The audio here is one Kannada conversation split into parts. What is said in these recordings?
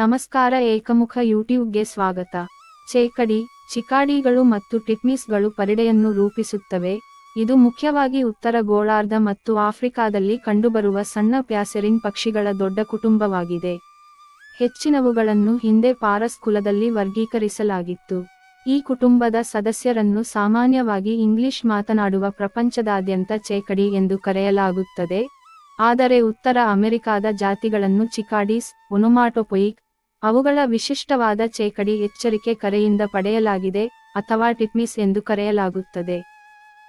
ನಮಸ್ಕಾರ ಏಕಮುಖ ಯೂಟ್ಯೂಬ್ಗೆ ಸ್ವಾಗತ. ಚೇಕಡಿ, ಚಿಕಾಡಿಗಳು ಮತ್ತು ಟಿಟ್ಮಿಸ್ಗಳು ಪರಿಡೆಯನ್ನು ರೂಪಿಸುತ್ತವೆ. ಇದು ಮುಖ್ಯವಾಗಿ ಉತ್ತರ ಗೋಳಾರ್ಧ ಮತ್ತು ಆಫ್ರಿಕಾದಲ್ಲಿ ಕಂಡುಬರುವ ಸಣ್ಣ ಪ್ಯಾಸೆರಿನ್ ಪಕ್ಷಿಗಳ ದೊಡ್ಡ ಕುಟುಂಬವಾಗಿದೆ. ಹೆಚ್ಚಿನವುಗಳನ್ನು ಹಿಂದೆ ಪಾರಸ್ ಕುಲದಲ್ಲಿ ವರ್ಗೀಕರಿಸಲಾಗಿತ್ತು. ಈ ಕುಟುಂಬದ ಸದಸ್ಯರನ್ನು ಸಾಮಾನ್ಯವಾಗಿ ಇಂಗ್ಲಿಷ್ ಮಾತನಾಡುವ ಪ್ರಪಂಚದಾದ್ಯಂತ ಚೇಕಡಿ ಎಂದು ಕರೆಯಲಾಗುತ್ತದೆ. ಆದರೆ ಉತ್ತರ ಅಮೆರಿಕಾದ ಜಾತಿಗಳನ್ನು ಚಿಕಾಡೀಸ್, ಒನೊಮಾಟೊಪೊಯಿಕ್ ಅವುಗಳ ವಿಶಿಷ್ಟವಾದ ಚೇಕಡಿ ಎಚ್ಚರಿಕೆ ಕರೆಯಿಂದ ಪಡೆಯಲಾಗಿದೆ ಅಥವಾ ಟಿಟ್ಮಿಸ್ ಎಂದು ಕರೆಯಲಾಗುತ್ತದೆ.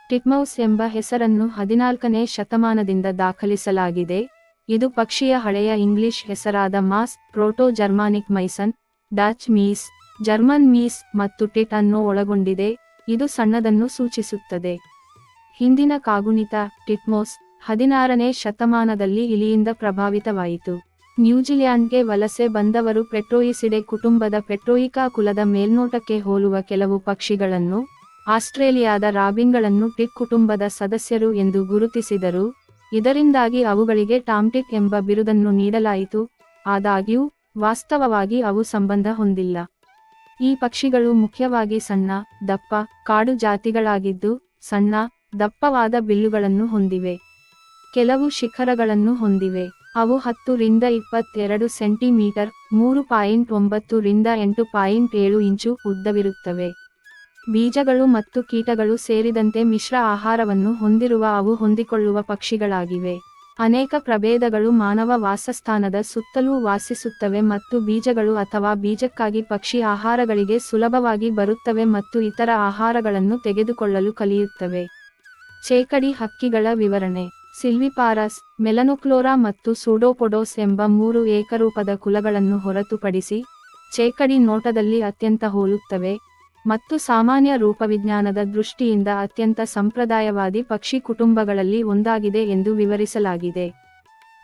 ಟಿಟ್ಮೌಸ್ ಎಂಬ ಹೆಸರನ್ನು ಹದಿನಾಲ್ಕನೇ ಶತಮಾನದಿಂದ ದಾಖಲಿಸಲಾಗಿದೆ. ಇದು ಪಕ್ಷಿಯ ಹಳೆಯ ಇಂಗ್ಲಿಷ್ ಹೆಸರಾದ mase, proto Germanic maison, Dutch mees, German meise ಮತ್ತು ಟಿಟ್ ಅನ್ನು ಒಳಗೊಂಡಿದೆ. ಇದು ಸಣ್ಣದನ್ನು ಸೂಚಿಸುತ್ತದೆ. ಹಿಂದಿನ ಕಾಗುಣಿತ ಟಿಟ್ಮೋಸ್ ಹದಿನಾರನೇ ಶತಮಾನದಲ್ಲಿ ಇಲಿಯಿಂದ ಪ್ರಭಾವಿತವಾಯಿತು. ನ್ಯೂಜಿಲ್ಯಾಂಡ್ಗೆ ವಲಸೆ ಬಂದವರು ಪೆಟ್ರೋಯಿಸಿಡೆ ಕುಟುಂಬದ ಪೆಟ್ರೋಯಿಕಾ ಕುಲದ ಮೇಲ್ನೋಟಕ್ಕೆ ಹೋಲುವ ಕೆಲವು ಪಕ್ಷಿಗಳನ್ನು, ಆಸ್ಟ್ರೇಲಿಯಾದ ರಾಬಿನ್ಗಳನ್ನು ಟಿಕ್ ಕುಟುಂಬದ ಸದಸ್ಯರು ಎಂದು ಗುರುತಿಸಿದರು. ಇದರಿಂದಾಗಿ ಅವುಗಳಿಗೆ ಟಾಮ್ಟಿಕ್ ಎಂಬ ಬಿರುದನ್ನು ನೀಡಲಾಯಿತು. ಆದಾಗ್ಯೂ, ವಾಸ್ತವವಾಗಿ ಅವು ಸಂಬಂಧ ಹೊಂದಿಲ್ಲ. ಈ ಪಕ್ಷಿಗಳು ಮುಖ್ಯವಾಗಿ ಸಣ್ಣ, ದಪ್ಪ, ಕಾಡು ಜಾತಿಗಳಾಗಿದ್ದು, ಸಣ್ಣ, ದಪ್ಪವಾದ ಬಿಲ್ಲುಗಳನ್ನು ಹೊಂದಿವೆ. ಕೆಲವು ಶಿಖರಗಳನ್ನು ಹೊಂದಿವೆ. ಅವು ಹತ್ತು ರಿಂದ ಇಪ್ಪತ್ತೆರಡು ಸೆಂಟಿಮೀಟರ್, ಮೂರು ಪಾಯಿಂಟ್ ಒಂಬತ್ತು ರಿಂದ ಎಂಟು ಪಾಯಿಂಟ್ ಏಳು ಇಂಚು ಉದ್ದವಿರುತ್ತವೆ. ಬೀಜಗಳು ಮತ್ತು ಕೀಟಗಳು ಸೇರಿದಂತೆ ಮಿಶ್ರ ಆಹಾರವನ್ನು ಹೊಂದಿರುವ ಅವು ಹೊಂದಿಕೊಳ್ಳುವ ಪಕ್ಷಿಗಳಾಗಿವೆ. ಅನೇಕ ಪ್ರಭೇದಗಳು ಮಾನವ ವಾಸಸ್ಥಾನದ ಸುತ್ತಲೂ ವಾಸಿಸುತ್ತವೆ ಮತ್ತು ಬೀಜಗಳು ಅಥವಾ ಬೀಜಕ್ಕಾಗಿ ಪಕ್ಷಿ ಆಹಾರಗಳಿಗೆ ಸುಲಭವಾಗಿ ಬರುತ್ತವೆ ಮತ್ತು ಇತರ ಆಹಾರಗಳನ್ನು ತೆಗೆದುಕೊಳ್ಳಲು ಕಲಿಯುತ್ತವೆ. ಚೇಕಡಿ ಹಕ್ಕಿಗಳ ವಿವರಣೆ. ಸಿಲ್ವಿಪಾರಸ್, ಮೆಲನುಕ್ಲೋರಾ ಮತ್ತು ಸೂಡೋಪೊಡೋಸ್ ಎಂಬ ಮೂರು ಏಕರೂಪದ ಕುಲಗಳನ್ನು ಹೊರತುಪಡಿಸಿ, ಚೇಕಡಿ ನೋಟದಲ್ಲಿ ಅತ್ಯಂತ ಹೋಲುತ್ತವೆ ಮತ್ತು ಸಾಮಾನ್ಯ ರೂಪವಿಜ್ಞಾನದ ದೃಷ್ಟಿಯಿಂದ ಅತ್ಯಂತ ಸಂಪ್ರದಾಯವಾದಿ ಪಕ್ಷಿ ಕುಟುಂಬಗಳಲ್ಲಿ ಒಂದಾಗಿದೆ ಎಂದು ವಿವರಿಸಲಾಗಿದೆ.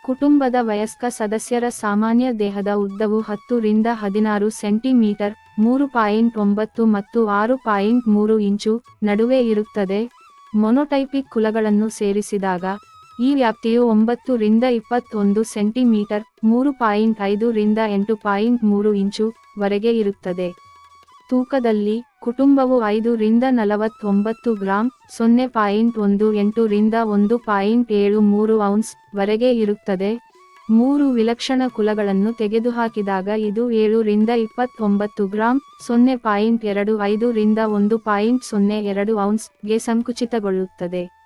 ಕುಟುಂಬದ ವಯಸ್ಕ ಸದಸ್ಯರ ಸಾಮಾನ್ಯ ದೇಹದ ಉದ್ದವು ಹತ್ತು ರಿಂದ ಹದಿನಾರು ಸೆಂಟಿಮೀಟರ್, ಮೂರು ಪಾಯಿಂಟ್ ಒಂಬತ್ತು ಮತ್ತು ಆರು ಪಾಯಿಂಟ್ ಮೂರು ಇಂಚು ನಡುವೆ ಇರುತ್ತದೆ. ಮೊನೊಟೈಪಿಕ್ ಕುಲಗಳನ್ನು ಸೇರಿಸಿದಾಗ ಈ ವ್ಯಾಪ್ತಿಯು ಒಂಬತ್ತು ರಿಂದ ಇಪ್ಪತ್ತೊಂದು ಸೆಂಟಿಮೀಟರ್, ಮೂರು ಪಾಯಿಂಟ್ ಐದು ರಿಂದ ಎಂಟು ಪಾಯಿಂಟ್ ಮೂರು ಇಂಚು ವರೆಗೆ ಇರುತ್ತದೆ. ತೂಕದಲ್ಲಿ ಕುಟುಂಬವು ಐದು ರಿಂದ ನಲವತ್ತೊಂಬತ್ತು ಗ್ರಾಂ, ಸೊನ್ನೆ ಪಾಯಿಂಟ್ ಒಂದು ಎಂಟು ರಿಂದ ಒಂದು ಪಾಯಿಂಟ್ ಏಳು ಮೂರು ಔನ್ಸ್ ವರೆಗೆ ಇರುತ್ತದೆ. ಮೂರು ವಿಲಕ್ಷಣ ಕುಲಗಳನ್ನು ತೆಗೆದುಹಾಕಿದಾಗ ಇದು ಏಳು ರಿಂದ ಇಪ್ಪತ್ತೊಂಬತ್ತು ಗ್ರಾಂ, ಸೊನ್ನೆ ಪಾಯಿಂಟ್ ಎರಡು ಐದು ರಿಂದ ಒಂದು ಪಾಯಿಂಟ್ ಸೊನ್ನೆ ಎರಡು ಔನ್ಸ್ಗೆ ಸಂಕುಚಿತಗೊಳ್ಳುತ್ತದೆ.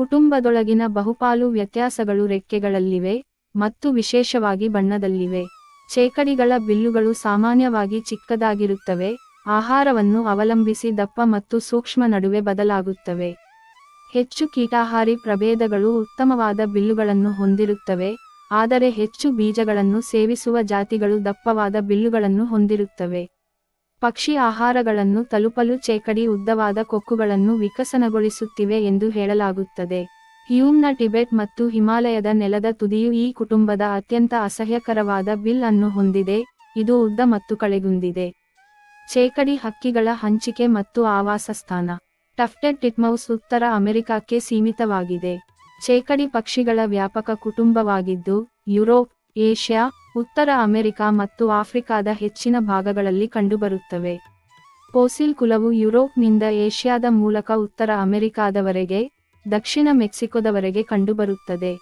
ಕುಟುಂಬದೊಳಗಿನ ಬಹುಪಾಲು ವ್ಯತ್ಯಾಸಗಳು ರೆಕ್ಕೆಗಳಲ್ಲಿವೆ ಮತ್ತು ವಿಶೇಷವಾಗಿ ಬಣ್ಣದಲ್ಲಿವೆ. ಚೇಕಡಿಗಳ ಬಿಲ್ಲುಗಳು ಸಾಮಾನ್ಯವಾಗಿ ಚಿಕ್ಕದಾಗಿರುತ್ತವೆ, ಆಹಾರವನ್ನು ಅವಲಂಬಿಸಿ ದಪ್ಪ ಮತ್ತು ಸೂಕ್ಷ್ಮ ನಡುವೆ ಬದಲಾಗುತ್ತವೆ. ಹೆಚ್ಚು ಕೀಟಾಹಾರಿ ಪ್ರಭೇದಗಳು ಉತ್ತಮವಾದ ಬಿಲ್ಲುಗಳನ್ನು ಹೊಂದಿರುತ್ತವೆ, ಆದರೆ ಹೆಚ್ಚು ಬೀಜಗಳನ್ನು ಸೇವಿಸುವ ಜಾತಿಗಳು ದಪ್ಪವಾದ ಬಿಲ್ಲುಗಳನ್ನು ಹೊಂದಿರುತ್ತವೆ. ಪಕ್ಷಿ ಆಹಾರಗಳನ್ನು ತಲುಪಲು ಚೇಕಡಿ ಉದ್ದವಾದ ಕೊಕ್ಕುಗಳನ್ನು ವಿಕಸನಗೊಳಿಸುತ್ತಿವೆ ಎಂದು ಹೇಳಲಾಗುತ್ತದೆ. ಹ್ಯೂಮ್ನ ಟಿಬೆಟ್ ಮತ್ತು ಹಿಮಾಲಯದ ನೆಲದ ತುದಿಯು ಈ ಕುಟುಂಬದ ಅತ್ಯಂತ ಅಸಹ್ಯಕರವಾದ ಬಿಲ್ ಅನ್ನು ಹೊಂದಿದೆ, ಇದು ಉದ್ದ ಮತ್ತು ಕಳೆಗುಂದಿದೆ. ಚೇಕಡಿ ಹಕ್ಕಿಗಳ ಹಂಚಿಕೆ ಮತ್ತು ಆವಾಸಸ್ಥಾನ ಟಫ್ಟೆಡ್ ಟಿಟ್ಮೌಸ್ ಉತ್ತರ ಅಮೆರಿಕಕ್ಕೆ ಸೀಮಿತವಾಗಿದೆ. ಚೇಕಡಿ ಪಕ್ಷಿಗಳ ವ್ಯಾಪಕ ಕುಟುಂಬವಾಗಿದ್ದು, ಯುರೋಪ್, ಏಷ್ಯಾ ಉತ್ತರ ಅಮೆರಿಕ ಮತ್ತು ಆಫ್ರಿಕಾದ ಹೆಚ್ಚಿನ ಭಾಗಗಳಲ್ಲಿ ಕಂಡುಬರುತ್ತವೆ. ಪೋಸಿಲ್ ಕುಲವು ಯುರೋಪ್ನಿಂದ ಏಷ್ಯಾದ ಮೂಲಕ ಉತ್ತರ ಅಮೆರಿಕಾದವರೆಗೆ, ದಕ್ಷಿಣ ಮೆಕ್ಸಿಕೋದವರೆಗೆ ಕಂಡುಬರುತ್ತದೆ.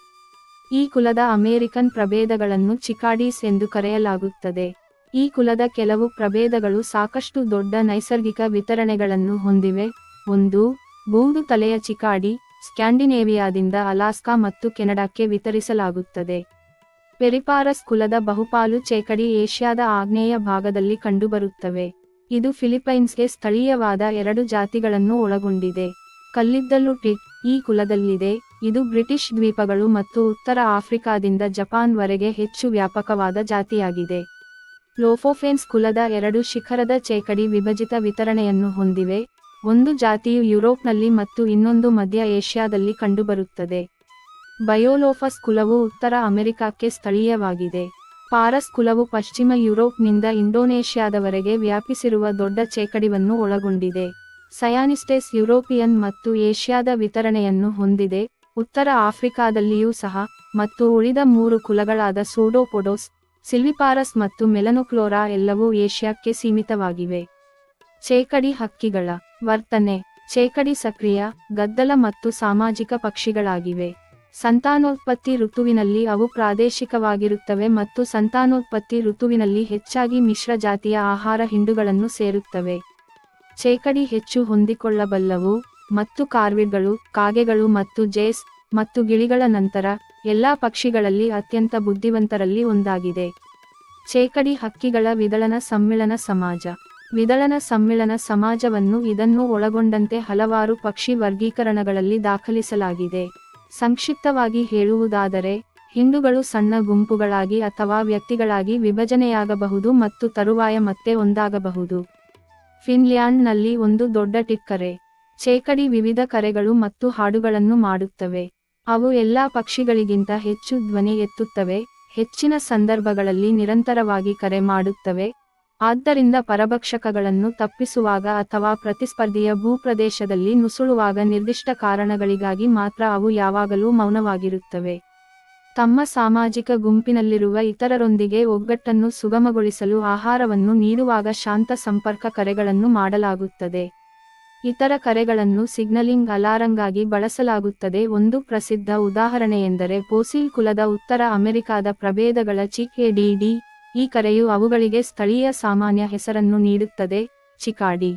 ಈ ಕುಲದ ಅಮೇರಿಕನ್ ಪ್ರಭೇದಗಳನ್ನು ಚಿಕಾಡೀಸ್ ಎಂದು ಕರೆಯಲಾಗುತ್ತದೆ. ಈ ಕುಲದ ಕೆಲವು ಪ್ರಭೇದಗಳು ಸಾಕಷ್ಟು ದೊಡ್ಡ ನೈಸರ್ಗಿಕ ವಿತರಣೆಗಳನ್ನು ಹೊಂದಿವೆ. ಒಂದು ಬೂದು ತಲೆಯ ಚಿಕಾಡಿ, ಸ್ಕ್ಯಾಂಡಿನೇವಿಯಾದಿಂದ ಅಲಾಸ್ಕಾ ಮತ್ತು ಕೆನಡಾಕ್ಕೆ ವಿತರಿಸಲಾಗುತ್ತದೆ. ಪೆರಿಪಾರಸ್ ಕುಲದ ಬಹುಪಾಲು ಚೇಕಡಿ ಏಷ್ಯಾದ ಆಗ್ನೇಯ ಭಾಗದಲ್ಲಿ ಕಂಡುಬರುತ್ತವೆ. ಇದು ಫಿಲಿಪೈನ್ಸ್ಗೆ ಸ್ಥಳೀಯವಾದ ಎರಡು ಜಾತಿಗಳನ್ನು ಒಳಗೊಂಡಿದೆ. ಕಲ್ಲಿದ್ದಲು ಟಿಕ್ ಈ ಕುಲದಲ್ಲಿದೆ. ಇದು ಬ್ರಿಟಿಷ್ ದ್ವೀಪಗಳು ಮತ್ತು ಉತ್ತರ ಆಫ್ರಿಕಾದಿಂದ ಜಪಾನ್ ವರೆಗೆ ಹೆಚ್ಚು ವ್ಯಾಪಕವಾದ ಜಾತಿಯಾಗಿದೆ. ಲೋಫೋಫೆನ್ಸ್ ಕುಲದ ಎರಡು ಶಿಖರದ ಚೇಕಡಿ ವಿಭಜಿತ ವಿತರಣೆಯನ್ನು ಹೊಂದಿವೆ. ಒಂದು ಜಾತಿಯು ಯುರೋಪ್ನಲ್ಲಿ ಮತ್ತು ಇನ್ನೊಂದು ಮಧ್ಯ ಏಷ್ಯಾದಲ್ಲಿ ಕಂಡುಬರುತ್ತದೆ. ಬಯೋಲೋಫಸ್ ಕುಲವು ಉತ್ತರ ಅಮೆರಿಕಕ್ಕೆ ಸ್ಥಳೀಯವಾಗಿದೆ. ಪಾರಸ್ ಕುಲವು ಪಶ್ಚಿಮ ಯುರೋಪ್ನಿಂದ ಇಂಡೋನೇಷ್ಯಾದವರೆಗೆ ವ್ಯಾಪಿಸಿರುವ ದೊಡ್ಡ ಚೇಕಡಿವನ್ನು ಒಳಗೊಂಡಿದೆ. ಸಯಾನಿಸ್ಟೆಸ್ ಯುರೋಪಿಯನ್ ಮತ್ತು ಏಷ್ಯಾದ ವಿತರಣೆಯನ್ನು ಹೊಂದಿದೆ. ಉತ್ತರ ಆಫ್ರಿಕಾದಲ್ಲಿಯೂ ಸಹ ಮತ್ತು ಉಳಿದ ಮೂರು ಕುಲಗಳಾದ ಸೂಡೋಪೊಡೋಸ್, ಸಿಲ್ವಿಪಾರಸ್ ಮತ್ತು ಮೆಲನೋಕ್ಲೋರಾ ಎಲ್ಲವೂ ಏಷ್ಯಾಕ್ಕೆ ಸೀಮಿತವಾಗಿವೆ. ಚೇಕಡಿ ಹಕ್ಕಿಗಳ ವರ್ತನೆ, ಚೇಕಡಿ ಸಕ್ರಿಯ, ಗದ್ದಲ ಮತ್ತು ಸಾಮಾಜಿಕ ಪಕ್ಷಿಗಳಾಗಿವೆ. ಸಂತಾನೋತ್ಪತ್ತಿ ಋತುವಿನಲ್ಲಿ ಅವು ಪ್ರಾದೇಶಿಕವಾಗಿರುತ್ತವೆ ಮತ್ತು ಸಂತಾನೋತ್ಪತ್ತಿ ಋತುವಿನಲ್ಲಿ ಹೆಚ್ಚಾಗಿ ಮಿಶ್ರ ಜಾತಿಯ ಆಹಾರ ಹಿಂಡುಗಳನ್ನು ಸೇರುತ್ತವೆ. ಚೇಕಡಿ ಹೆಚ್ಚು ಹೊಂದಿಕೊಳ್ಳಬಲ್ಲವು ಮತ್ತು ಕಾರ್ವಿಡ್ಗಳು, ಕಾಗೆಗಳು ಮತ್ತು ಜೇಸ್ ಮತ್ತು ಗಿಳಿಗಳ ನಂತರ ಎಲ್ಲಾ ಪಕ್ಷಿಗಳಲ್ಲಿ ಅತ್ಯಂತ ಬುದ್ಧಿವಂತರಲ್ಲಿ ಒಂದಾಗಿದೆ. ಚೇಕಡಿ ಹಕ್ಕಿಗಳ ವಿದಳನ ಸಮ್ಮಿಳನ ಸಮಾಜ. ವಿದಳನ ಸಮ್ಮಿಳನ ಸಮಾಜವನ್ನು ಇದನ್ನು ಒಳಗೊಂಡಂತೆ ಹಲವಾರು ಪಕ್ಷಿ ವರ್ಗೀಕರಣಗಳಲ್ಲಿ ದಾಖಲಿಸಲಾಗಿದೆ. ಸಂಕ್ಷಿಪ್ತವಾಗಿ ಹೇಳುವುದಾದರೆ, ಹಿಂದೂಗಳು ಸಣ್ಣ ಗುಂಪುಗಳಾಗಿ ಅಥವಾ ವ್ಯಕ್ತಿಗಳಾಗಿ ವಿಭಜನೆಯಾಗಬಹುದು ಮತ್ತು ತರುವಾಯ ಮತ್ತೆ ಒಂದಾಗಬಹುದು. ಫಿನ್ಲ್ಯಾಂಡ್ನಲ್ಲಿ ಒಂದು ದೊಡ್ಡ ಟಿಕ್ಕರೆ, ಚೇಕಡಿ ವಿವಿಧ ಕರೆಗಳು ಮತ್ತು ಹಾಡುಗಳನ್ನು ಮಾಡುತ್ತವೆ. ಅವು ಎಲ್ಲಾ ಪಕ್ಷಿಗಳಿಗಿಂತ ಹೆಚ್ಚು ಧ್ವನಿ ಎತ್ತುತ್ತವೆ, ಹೆಚ್ಚಿನ ಸಂದರ್ಭಗಳಲ್ಲಿ ನಿರಂತರವಾಗಿ ಕರೆ ಮಾಡುತ್ತವೆ ಆದ್ದರಿಂದ ಪರಭಕ್ಷಕಗಳನ್ನು ತಪ್ಪಿಸುವಾಗ ಅಥವಾ ಪ್ರತಿಸ್ಪರ್ಧಿಯ ಭೂಪ್ರದೇಶದಲ್ಲಿ ನುಸುಳುವಾಗ ನಿರ್ದಿಷ್ಟ ಕಾರಣಗಳಿಗಾಗಿ ಮಾತ್ರ ಅವು ಯಾವಾಗಲೂ ಮೌನವಾಗಿರುತ್ತವೆ. ತಮ್ಮ ಸಾಮಾಜಿಕ ಗುಂಪಿನಲ್ಲಿರುವ ಇತರರೊಂದಿಗೆ ಒಗ್ಗಟ್ಟನ್ನು ಸುಗಮಗೊಳಿಸಲು ಆಹಾರವನ್ನು ನೀಡುವಾಗ ಶಾಂತ ಸಂಪರ್ಕ ಕರೆಗಳನ್ನು ಮಾಡಲಾಗುತ್ತದೆ. ಇತರ ಕರೆಗಳನ್ನು ಸಿಗ್ನಲಿಂಗ್ ಅಲಾರಂಗಾಗಿ ಬಳಸಲಾಗುತ್ತದೆ. ಒಂದು ಪ್ರಸಿದ್ಧ ಉದಾಹರಣೆಯೆಂದರೆ ಪೋಸಿಲ್ ಕುಲದ ಉತ್ತರ ಅಮೆರಿಕಾದ ಪ್ರಭೇದಗಳ ಚಿಕ್ ಎಡಿಡಿ ಈ ಕರೆಯು ಅವುಗಳಿಗೆ ಸ್ಥಳೀಯ ಸಾಮಾನ್ಯ ಹೆಸರನ್ನು ನೀಡುತ್ತದೆ, ಚಿಕಾಡಿ.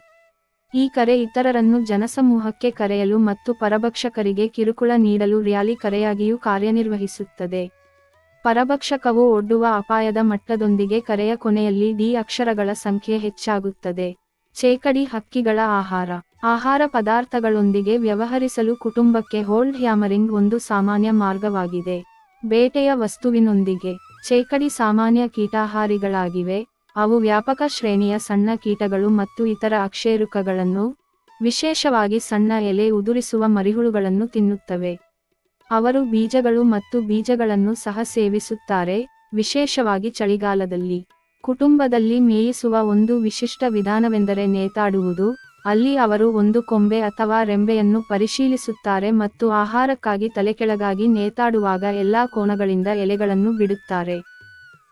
ಈ ಕರೆ ಇತರರನ್ನು ಜನಸಮೂಹಕ್ಕೆ ಕರೆಯಲು ಮತ್ತು ಪರಭಕ್ಷಕರಿಗೆ ಕಿರುಕುಳ ನೀಡಲು ರ್ಯಾಲಿ ಕರೆಯಾಗಿಯೂ ಕಾರ್ಯನಿರ್ವಹಿಸುತ್ತದೆ. ಪರಭಕ್ಷಕವು ಒಡ್ಡುವ ಅಪಾಯದ ಮಟ್ಟದೊಂದಿಗೆ ಕರೆಯ ಕೊನೆಯಲ್ಲಿ ಡಿ ಅಕ್ಷರಗಳ ಸಂಖ್ಯೆ ಹೆಚ್ಚಾಗುತ್ತದೆ. ಚೇಕಡಿ ಹಕ್ಕಿಗಳ ಆಹಾರ. ಆಹಾರ ಪದಾರ್ಥಗಳೊಂದಿಗೆ ವ್ಯವಹರಿಸಲು ಕುಟುಂಬಕ್ಕೆ ಹೋಲ್ಡ್ ಹ್ಯಾಮರಿಂಗ್ ಒಂದು ಸಾಮಾನ್ಯ ಮಾರ್ಗವಾಗಿದೆ. ಬೇಟೆಯ ವಸ್ತುವಿನೊಂದಿಗೆ. ಚೇಕಡಿ ಸಾಮಾನ್ಯ ಕೀಟಾಹಾರಿಗಳಾಗಿವೆ. ಅವು ವ್ಯಾಪಕ ಶ್ರೇಣಿಯ ಸಣ್ಣ ಕೀಟಗಳು ಮತ್ತು ಇತರ ಅಕ್ಷೇರುಕಗಳನ್ನು, ವಿಶೇಷವಾಗಿ ಸಣ್ಣ ಎಲೆ ಉದುರಿಸುವ ಮರಿಹುಳುಗಳನ್ನು ತಿನ್ನುತ್ತವೆ. ಅವರು ಬೀಜಗಳು ಮತ್ತು ಬೀಜಗಳನ್ನು ಸಹ ಸೇವಿಸುತ್ತಾರೆ, ವಿಶೇಷವಾಗಿ ಚಳಿಗಾಲದಲ್ಲಿ. ಕುಟುಂಬದಲ್ಲಿ ಮೇಯಿಸುವ ಒಂದು ವಿಶಿಷ್ಟ ವಿಧಾನವೆಂದರೆ ನೇತಾಡುವುದು. ಅಲ್ಲಿ ಅವರು ಒಂದು ಕೊಂಬೆ ಅಥವಾ ರೆಂಬೆಯನ್ನು ಪರಿಶೀಲಿಸುತ್ತಾರೆ ಮತ್ತು ಆಹಾರಕ್ಕಾಗಿ ತಲೆಕೆಳಗಾಗಿ ನೇತಾಡುವಾಗ ಎಲ್ಲಾ ಕೋಣಗಳಿಂದ ಎಲೆಗಳನ್ನು ಬಿಡುತ್ತಾರೆ.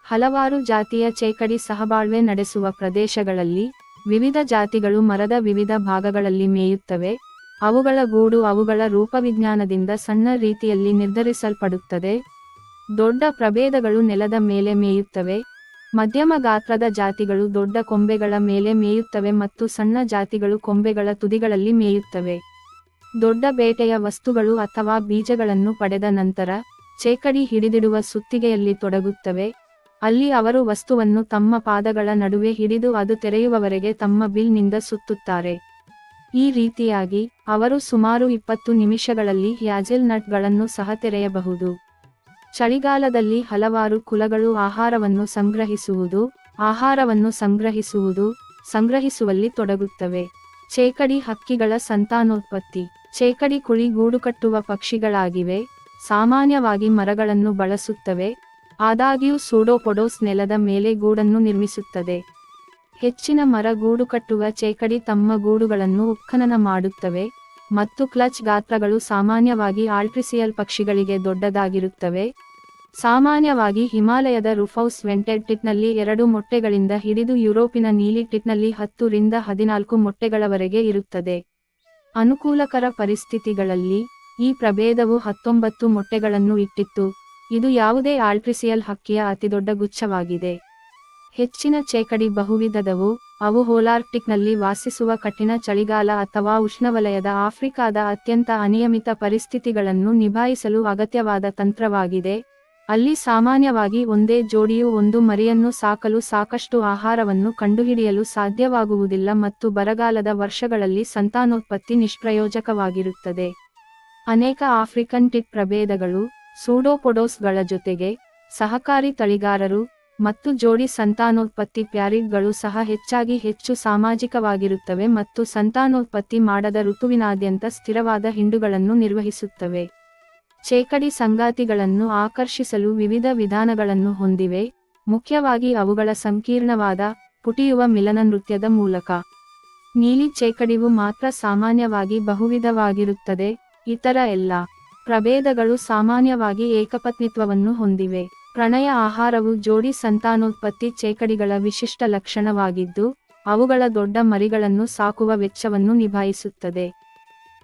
ಹಲವಾರು ಜಾತಿಯ ಚೇಕಡಿ ಸಹಬಾಳ್ವೆ ನಡೆಸುವ ಪ್ರದೇಶಗಳಲ್ಲಿ, ವಿವಿಧ ಜಾತಿಗಳು ಮರದ ವಿವಿಧ ಭಾಗಗಳಲ್ಲಿ ಮೇಯುತ್ತವೆ. ಅವುಗಳ ಗೂಡು ಅವುಗಳ ರೂಪವಿಜ್ಞಾನದಿಂದ ಸಣ್ಣ ರೀತಿಯಲ್ಲಿ ನಿರ್ಧರಿಸಲ್ಪಡುತ್ತದೆ. ದೊಡ್ಡ ಪ್ರಭೇದಗಳು ನೆಲದ ಮೇಲೆ ಮೇಯುತ್ತವೆ. ಮಧ್ಯಮ ಗಾತ್ರದ ಜಾತಿಗಳು ದೊಡ್ಡ ಕೊಂಬೆಗಳ ಮೇಲೆ ಮೇಯುತ್ತವೆ ಮತ್ತು ಸಣ್ಣ ಜಾತಿಗಳು ಕೊಂಬೆಗಳ ತುದಿಗಳಲ್ಲಿ ಮೇಯುತ್ತವೆ. ದೊಡ್ಡ ಬೇಟೆಯ ವಸ್ತುಗಳು ಅಥವಾ ಬೀಜಗಳನ್ನು ಪಡೆದ ನಂತರ ಚೇಕಡಿ ಹಿಡಿದಿಡುವ ಸುತ್ತಿಗೆಯಲ್ಲಿ ತೊಡಗುತ್ತವೆ. ಅಲ್ಲಿ ಅವರು ವಸ್ತುವನ್ನು ತಮ್ಮ ಪಾದಗಳ ನಡುವೆ ಹಿಡಿದು ಅದು ತೆರೆಯುವವರೆಗೆ ತಮ್ಮ ಬಿಲ್ನಿಂದ ಸುತ್ತುತ್ತಾರೆ. ಈ ರೀತಿಯಾಗಿ ಅವರು ಸುಮಾರು ಇಪ್ಪತ್ತು ನಿಮಿಷಗಳಲ್ಲಿ ಹ್ಯಾಜೆಲ್ ನಟ್ಗಳನ್ನು ಸಹ ತೆರೆಯಬಹುದು. ಚಳಿಗಾಲದಲ್ಲಿ ಹಲವಾರು ಕುಲಗಳು ಆಹಾರವನ್ನು ಸಂಗ್ರಹಿಸುವುದು ಆಹಾರವನ್ನು ಸಂಗ್ರಹಿಸುವುದು, ಸಂಗ್ರಹಿಸುವಲ್ಲಿ ತೊಡಗುತ್ತವೆ. ಚೇಕಡಿ ಹಕ್ಕಿಗಳ ಸಂತಾನೋತ್ಪತ್ತಿ. ಚೇಕಡಿ ಕುಳಿ ಗೂಡು ಕಟ್ಟುವ ಪಕ್ಷಿಗಳಾಗಿವೆ, ಸಾಮಾನ್ಯವಾಗಿ ಮರಗಳನ್ನು ಬಳಸುತ್ತವೆ, ಆದಾಗ್ಯೂ ಸೂಡೋಪೊಡೋಸ್ ನೆಲದ ಮೇಲೆ ಗೂಡನ್ನು ನಿರ್ಮಿಸುತ್ತದೆ. ಹೆಚ್ಚಿನ ಮರ ಗೂಡು ಕಟ್ಟುವ ಚೇಕಡಿ ತಮ್ಮ ಗೂಡುಗಳನ್ನು ಉತ್ಖನನ ಮಾಡುತ್ತವೆ ಮತ್ತು ಕ್ಲಚ್ ಗಾತ್ರಗಳು ಸಾಮಾನ್ಯವಾಗಿ ಆಲ್ಟ್ರಿಸಿಯಲ್ ಪಕ್ಷಿಗಳಿಗೆ ದೊಡ್ಡದಾಗಿರುತ್ತವೆ. ಸಾಮಾನ್ಯವಾಗಿ ಹಿಮಾಲಯದ ರುಫೌಸ್ ವೆಂಟೆಡ್ ಟಿಟ್ನಲ್ಲಿ ಎರಡು ಮೊಟ್ಟೆಗಳಿಂದ ಹಿಡಿದು ಯುರೋಪಿನ ನೀಲಿ ಟಿಟ್ನಲ್ಲಿ ಹತ್ತು ರಿಂದ ಹದಿನಾಲ್ಕು ಮೊಟ್ಟೆಗಳವರೆಗೆ ಇರುತ್ತದೆ. ಅನುಕೂಲಕರ ಪರಿಸ್ಥಿತಿಗಳಲ್ಲಿ ಈ ಪ್ರಭೇದವು ಹತ್ತೊಂಬತ್ತು ಮೊಟ್ಟೆಗಳನ್ನು ಇಟ್ಟಿತ್ತು. ಇದು ಯಾವುದೇ ಆಲ್ಟ್ರಿಸಿಯಲ್ ಹಕ್ಕಿಯ ಅತಿದೊಡ್ಡ ಗುಚ್ಛವಾಗಿದೆ. ಹೆಚ್ಚಿನ ಚೇಕಡಿ ಬಹುವಿಧದವು ಅವು ಹೋಲಾರ್ಟಿಕ್ನಲ್ಲಿ ವಾಸಿಸುವ ಕಠಿಣ ಚಳಿಗಾಲ ಅಥವಾ ಉಷ್ಣವಲಯದ ಆಫ್ರಿಕಾದ ಅತ್ಯಂತ ಅನಿಯಮಿತ ಪರಿಸ್ಥಿತಿಗಳನ್ನು ನಿಭಾಯಿಸಲು ಅಗತ್ಯವಾದ ತಂತ್ರವಾಗಿದೆ. ಅಲ್ಲಿ ಸಾಮಾನ್ಯವಾಗಿ ಒಂದೇ ಜೋಡಿಯು ಒಂದು ಮರಿಯನ್ನು ಸಾಕಲು ಸಾಕಷ್ಟು ಆಹಾರವನ್ನು ಕಂಡುಹಿಡಿಯಲು ಸಾಧ್ಯವಾಗುವುದಿಲ್ಲ ಮತ್ತು ಬರಗಾಲದ ವರ್ಷಗಳಲ್ಲಿ ಸಂತಾನೋತ್ಪತ್ತಿ ನಿಷ್ಪ್ರಯೋಜಕವಾಗಿರುತ್ತದೆ. ಅನೇಕ ಆಫ್ರಿಕನ್ ಟಿಟ್ ಪ್ರಭೇದಗಳು, ಸೂಡೋಪೊಡೋಸ್ಗಳ ಜೊತೆಗೆ ಸಹಕಾರಿ ತಳಿಗಾರರು ಮತ್ತು ಜೋಡಿ ಸಂತಾನೋತ್ಪತ್ತಿ ಪ್ಯಾರಿಟ್ಗಳು ಸಹ ಹೆಚ್ಚಾಗಿ ಹೆಚ್ಚು ಸಾಮಾಜಿಕವಾಗಿರುತ್ತವೆ ಮತ್ತು ಸಂತಾನೋತ್ಪತ್ತಿ ಮಾಡದ ಋತುವಿನಾದ್ಯಂತ ಸ್ಥಿರವಾದ ಹಿಂಡುಗಳನ್ನು ನಿರ್ವಹಿಸುತ್ತವೆ. ಚೇಕಡಿ ಸಂಗಾತಿಗಳನ್ನು ಆಕರ್ಷಿಸಲು ವಿವಿಧ ವಿಧಾನಗಳನ್ನು ಹೊಂದಿವೆ. ಮುಖ್ಯವಾಗಿ ಅವುಗಳ ಸಂಕೀರ್ಣವಾದ ಪುಟಿಯುವ ಮಿಲನ ನೃತ್ಯದ ಮೂಲಕ. ನೀಲಿ ಚೇಕಡಿವು ಮಾತ್ರ ಸಾಮಾನ್ಯವಾಗಿ ಬಹುವಿಧವಾಗಿರುತ್ತದೆ, ಇತರ ಎಲ್ಲ ಪ್ರಭೇದಗಳು ಸಾಮಾನ್ಯವಾಗಿ ಏಕಪತ್ನಿತ್ವವನ್ನು ಹೊಂದಿವೆ. ಪ್ರಣಯ ಆಹಾರವು ಜೋಡಿ ಸಂತಾನೋತ್ಪತ್ತಿ ಚೇಕಡಿಗಳ ವಿಶಿಷ್ಟ ಲಕ್ಷಣವಾಗಿದ್ದು, ಅವುಗಳ ದೊಡ್ಡ ಮರಿಗಳನ್ನು ಸಾಕುವ ವೆಚ್ಚವನ್ನು ನಿಭಾಯಿಸುತ್ತದೆ.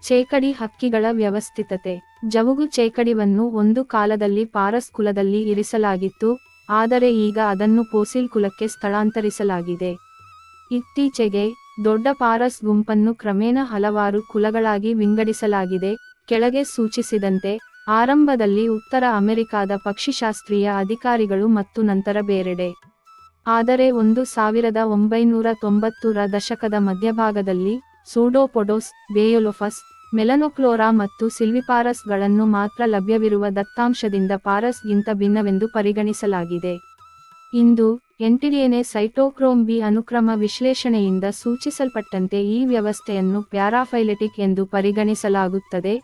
ಚೇಕಡಿ ಹಕ್ಕಿಗಳ ವ್ಯವಸ್ಥಿತತೆ. ಜವುಗು ಚೇಕಡಿವನ್ನು ಒಂದು ಕಾಲದಲ್ಲಿ ಪಾರಸ್ ಕುಲದಲ್ಲಿ ಇರಿಸಲಾಗಿತ್ತು, ಆದರೆ ಈಗ ಅದನ್ನು ಪೋಸಿಲ್ ಕುಲಕ್ಕೆ ಸ್ಥಳಾಂತರಿಸಲಾಗಿದೆ. ಇತ್ತೀಚೆಗೆ, ದೊಡ್ಡ ಪಾರಸ್ ಗುಂಪನ್ನು ಕ್ರಮೇಣ ಹಲವಾರು ಕುಲಗಳಾಗಿ ವಿಂಗಡಿಸಲಾಗಿದೆ. ಕೆಳಗೆ ಸೂಚಿಸಿದಂತೆ, ಆರಂಭದಲ್ಲಿ ಉತ್ತರ ಅಮೆರಿಕಾದ ಪಕ್ಷಿಶಾಸ್ತ್ರೀಯ ಅಧಿಕಾರಿಗಳು ಮತ್ತು ನಂತರ ಬೇರೆಡೆ. ಆದರೆ ಒಂದು ಸಾವಿರದ ಒಂಬೈನೂರ ತೊಂಬತ್ತರ ದಶಕದ ಮಧ್ಯಭಾಗದಲ್ಲಿ ಸೂಡೋಪೊಡೋಸ್ ಬೇಯೊಲೊಫಸ್ ಮೆಲನೊಕ್ಲೋರಾ ಮತ್ತು ಸಿಲ್ವಿಪಾರಸ್ಗಳನ್ನು ಮಾತ್ರ ಲಭ್ಯವಿರುವ ದತ್ತಾಂಶದಿಂದ ಪಾರಸ್ಗಿಂತ ಭಿನ್ನವೆಂದು ಪರಿಗಣಿಸಲಾಗಿದೆ. ಇಂದು ಎಂಟಿಡಿಎನೆ ಸೈಟೋಕ್ರೋಮ್ ಬಿ ಅನುಕ್ರಮ ವಿಶ್ಲೇಷಣೆಯಿಂದ ಸೂಚಿಸಲ್ಪಟ್ಟಂತೆ ಈ ವ್ಯವಸ್ಥೆಯನ್ನು ಪ್ಯಾರಾಫೈಲೆಟಿಕ್ ಎಂದು ಪರಿಗಣಿಸಲಾಗುತ್ತದೆ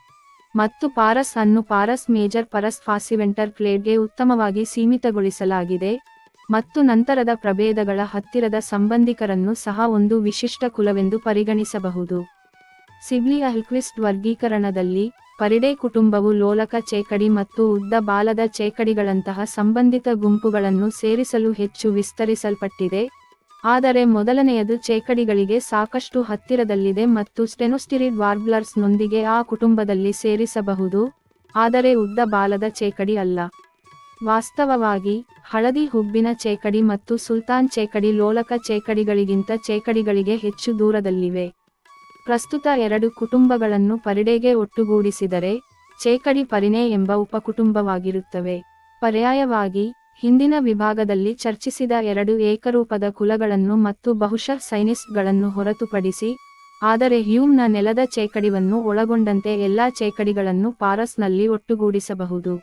ಮತ್ತು ಪಾರಸ್ ಅನ್ನು ಪಾರಸ್ ಮೇಜರ್ ಪರಸ್ ಫಾಸಿವೆಂಟರ್ ಕ್ಲೇಡ್ಗೆ ಉತ್ತಮವಾಗಿ ಸೀಮಿತಗೊಳಿಸಲಾಗಿದೆ ಮತ್ತು ನಂತರದ ಪ್ರಭೇದಗಳ ಹತ್ತಿರದ ಸಂಬಂಧಿಕರನ್ನು ಸಹ ಒಂದು ವಿಶಿಷ್ಟ ಕುಲವೆಂದು ಪರಿಗಣಿಸಬಹುದು. ಸಿಬ್ಲಿ ಅಲ್ಕ್ವಿಸ್ಟ್ ವರ್ಗೀಕರಣದಲ್ಲಿ ಪರಿಡೆ ಕುಟುಂಬವು ಲೋಲಕ ಚೇಕಡಿ ಮತ್ತು ಉದ್ದ ಬಾಲದ ಚೇಕಡಿಗಳಂತಹ ಸಂಬಂಧಿತ ಗುಂಪುಗಳನ್ನು ಸೇರಿಸಲು ಹೆಚ್ಚು ವಿಸ್ತರಿಸಲ್ಪಟ್ಟಿದೆ. ಆದರೆ ಮೊದಲನೆಯದು ಚೇಕಡಿಗಳಿಗೆ ಸಾಕಷ್ಟು ಹತ್ತಿರದಲ್ಲಿದೆ ಮತ್ತು ಸ್ಟೆನೋಸ್ಟಿರಿಡ್ ವಾರ್ಬ್ಲರ್ಸ್ನೊಂದಿಗೆ ಆ ಕುಟುಂಬದಲ್ಲಿ ಸೇರಿಸಬಹುದು. ಆದರೆ ಉದ್ದ ಬಾಲದ ಚೇಕಡಿ ಅಲ್ಲ. ವಾಸ್ತವವಾಗಿ, ಹಳದಿ ಹುಬ್ಬಿನ ಚೇಕಡಿ ಮತ್ತು ಸುಲ್ತಾನ್ ಚೇಕಡಿ ಲೋಲಕ ಚೇಕಡಿಗಳಿಗಿಂತ ಚೇಕಡಿಗಳಿಗೆ ಹೆಚ್ಚು ದೂರದಲ್ಲಿವೆ. ಪ್ರಸ್ತುತ ಎರಡು ಕುಟುಂಬಗಳನ್ನು ಪರಿಡೆಗೆ ಒಟ್ಟುಗೂಡಿಸಿದರೆ ಚೇಕಡಿ ಪರಿಣೆ ಎಂಬ ಉಪಕುಟುಂಬವಾಗಿರುತ್ತವೆ. ಪರ್ಯಾಯವಾಗಿ, ಹಿಂದಿನ ವಿಭಾಗದಲ್ಲಿ ಚರ್ಚಿಸಿದ ಎರಡು ಏಕರೂಪದ ಕುಲಗಳನ್ನು ಮತ್ತು ಬಹುಶಃ ಸೈನಿಸ್ಟ್ಗಳನ್ನು ಹೊರತುಪಡಿಸಿ, ಆದರೆ ಹ್ಯೂಮ್ನ ನೆಲದ ಚೇಕಡಿವನ್ನು ಒಳಗೊಂಡಂತೆ ಎಲ್ಲಾ ಚೇಕಡಿಗಳನ್ನು ಪಾರಸ್ನಲ್ಲಿ ಒಟ್ಟುಗೂಡಿಸಬಹುದು.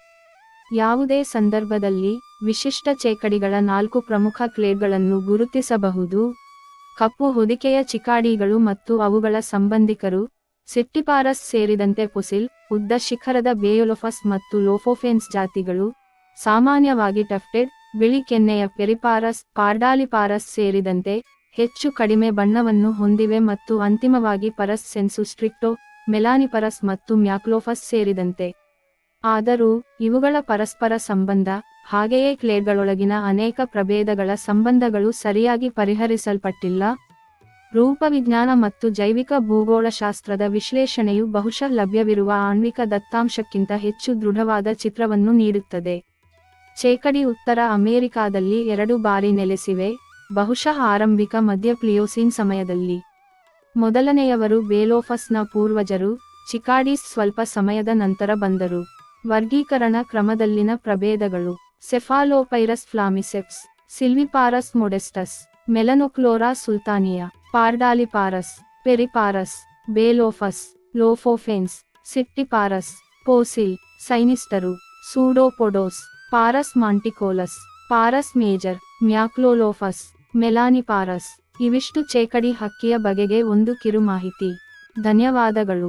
ಯಾವುದೇ ಸಂದರ್ಭದಲ್ಲಿ, ವಿಶಿಷ್ಟ ಚೇಕಡಿಗಳ ನಾಲ್ಕು ಪ್ರಮುಖ ಕ್ಲೇಡ್ಗಳನ್ನು ಗುರುತಿಸಬಹುದು. ಕಪ್ಪು ಹೊದಿಕೆಯ ಚಿಕಾಡಿಗಳು ಮತ್ತು ಅವುಗಳ ಸಂಬಂಧಿಕರು ಸಿಟ್ಟಿಪಾರಸ್ ಸೇರಿದಂತೆ ಫುಸಿಲ್, ಉದ್ದ ಶಿಖರದ ಬೇಯೊಲೊಫಸ್ ಮತ್ತು ಲೋಫೋಫೆನ್ಸ್ ಜಾತಿಗಳು, ಸಾಮಾನ್ಯವಾಗಿ ಟಫ್ಟೆಡ್, ಬಿಳಿ ಕೆನ್ನೆಯ ಪೆರಿಪಾರಸ್ ಪಾರ್ಡಾಲಿಪಾರಸ್ ಸೇರಿದಂತೆ ಹೆಚ್ಚು ಕಡಿಮೆ ಬಣ್ಣವನ್ನು ಹೊಂದಿವೆ ಮತ್ತು ಅಂತಿಮವಾಗಿ ಪರಸ್ ಸೆನ್ಸು ಸ್ಟ್ರಿಕ್ಟೋ, ಮೆಲಾನಿಪರಸ್ ಮತ್ತು ಮ್ಯಾಕ್ಲೋಫಸ್ ಸೇರಿದಂತೆ. ಆದರೂ, ಇವುಗಳ ಪರಸ್ಪರ ಸಂಬಂಧ ಹಾಗೆಯೇ ಕ್ಲೇಡ್ಗಳೊಳಗಿನ ಅನೇಕ ಪ್ರಭೇದಗಳ ಸಂಬಂಧಗಳು ಸರಿಯಾಗಿ ಪರಿಹರಿಸಲ್ಪಟ್ಟಿಲ್ಲ. ರೂಪವಿಜ್ಞಾನ ಮತ್ತು ಜೈವಿಕ ಭೂಗೋಳಶಾಸ್ತ್ರದ ವಿಶ್ಲೇಷಣೆಯು ಬಹುಶಃ ಲಭ್ಯವಿರುವ ಆಣ್ವಿಕ ದತ್ತಾಂಶಕ್ಕಿಂತ ಹೆಚ್ಚು ದೃಢವಾದ ಚಿತ್ರವನ್ನು ನೀಡುತ್ತದೆ. ಚೇಕಡಿ ಉತ್ತರ ಅಮೆರಿಕಾದಲ್ಲಿ ಎರಡು ಬಾರಿ ನೆಲೆಸಿವೆ, ಬಹುಶಃ ಆರಂಭಿಕ ಮಧ್ಯ ಪ್ಲಿಯೋಸಿನ್ ಸಮಯದಲ್ಲಿ. ಮೊದಲನೆಯವರು ಬೇಲೋಫಸ್ನ ಪೂರ್ವಜರು, ಚಿಕಾಡೀಸ್ ಸ್ವಲ್ಪ ಸಮಯದ ನಂತರ ಬಂದರು. ವರ್ಗೀಕರಣ ಕ್ರಮದಲ್ಲಿನ ಪ್ರಭೇದಗಳು. Cephalopyrus flammiceps Sylviparus modestus Melanochlora sultanea Pardaliparus Periparus Baeolophus Lophophanes Sittiparus Poecile ಸೈನಿಸ್ಟರು Pseudopodoces Parus monticolus Parus major Machlolophus Melaniparus ಇವಿಷ್ಟು ಚೇಕಡಿ ಹಕ್ಕಿಯ ಬಗೆಗೆ ಒಂದು ಕಿರು ಮಾಹಿತಿ ಧನ್ಯವಾದಗಳು.